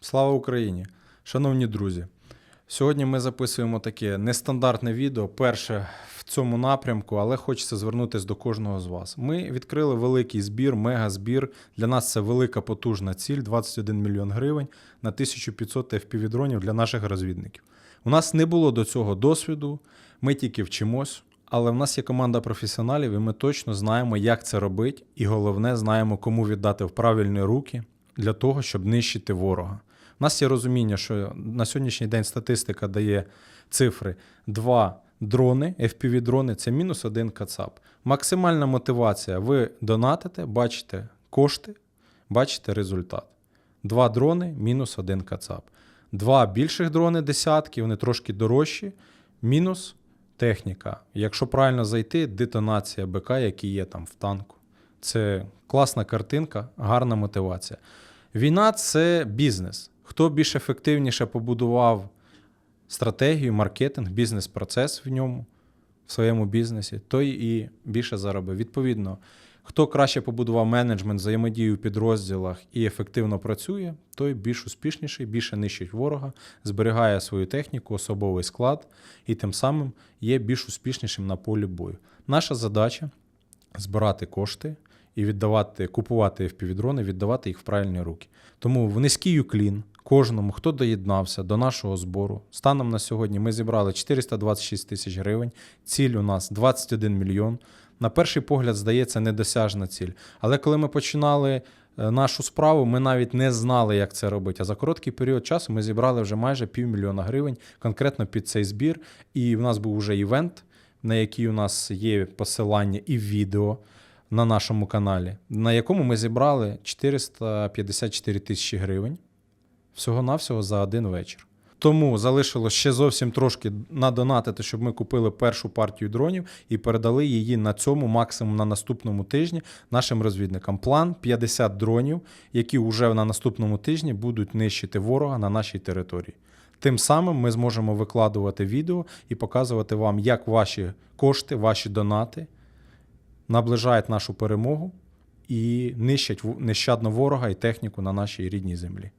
Слава Україні! Шановні друзі! Сьогодні ми записуємо таке нестандартне відео, перше в цьому напрямку, але хочеться звернутися до кожного з вас. Ми відкрили великий збір, мегазбір. Для нас це велика потужна ціль 21 мільйон гривень на 1500 FPV-дронів для наших розвідників. У нас не було до цього досвіду, ми тільки вчимось, але в нас є команда професіоналів, і ми точно знаємо, як це робити, і головне, знаємо, кому віддати в правильні руки для того, щоб нищити ворога. У нас є розуміння, що на сьогоднішній день статистика дає цифри: два дрони, FPV-дрони це мінус один кацап. Максимальна мотивація: ви донатите, бачите кошти, бачите результат. Два дрони, мінус один кацап. Два більших дрони десятки, вони трошки дорожчі, мінус техніка. Якщо правильно зайти, детонація БК, який є там в танку. Це класна картинка, гарна мотивація. Війна це бізнес. Хто більш ефективніше побудував стратегію, маркетинг, бізнес-процес в ньому, в своєму бізнесі, той і більше заробив. Відповідно, хто краще побудував менеджмент, взаємодію в підрозділах і ефективно працює, той більш успішніший, більше нищить ворога, зберігає свою техніку, особовий склад і тим самим є більш успішнішим на полі бою. Наша задача збирати кошти і віддавати, купувати FPV-дрони, віддавати їх в правильні руки. Тому в низький уклін кожному, хто доєднався до нашого збору. Станом на сьогодні ми зібрали 426 тисяч гривень. Ціль у нас 21 мільйон. На перший погляд, здається, недосяжна ціль. Але коли ми починали е, нашу справу, ми навіть не знали, як це робити. А за короткий період часу ми зібрали вже майже півмільйона гривень конкретно під цей збір. І в нас був вже івент, на який у нас є посилання і відео на нашому каналі, на якому ми зібрали 454 тисячі гривень всього-навсього за один вечір. Тому залишилось ще зовсім трошки надонатити, щоб ми купили першу партію дронів і передали її на цьому максимум на наступному тижні нашим розвідникам. План 50 дронів, які вже на наступному тижні будуть нищити ворога на нашій території. Тим самим ми зможемо викладувати відео і показувати вам, як ваші кошти, ваші донати наближають нашу перемогу і нищать нещадно ворога і техніку на нашій рідній землі.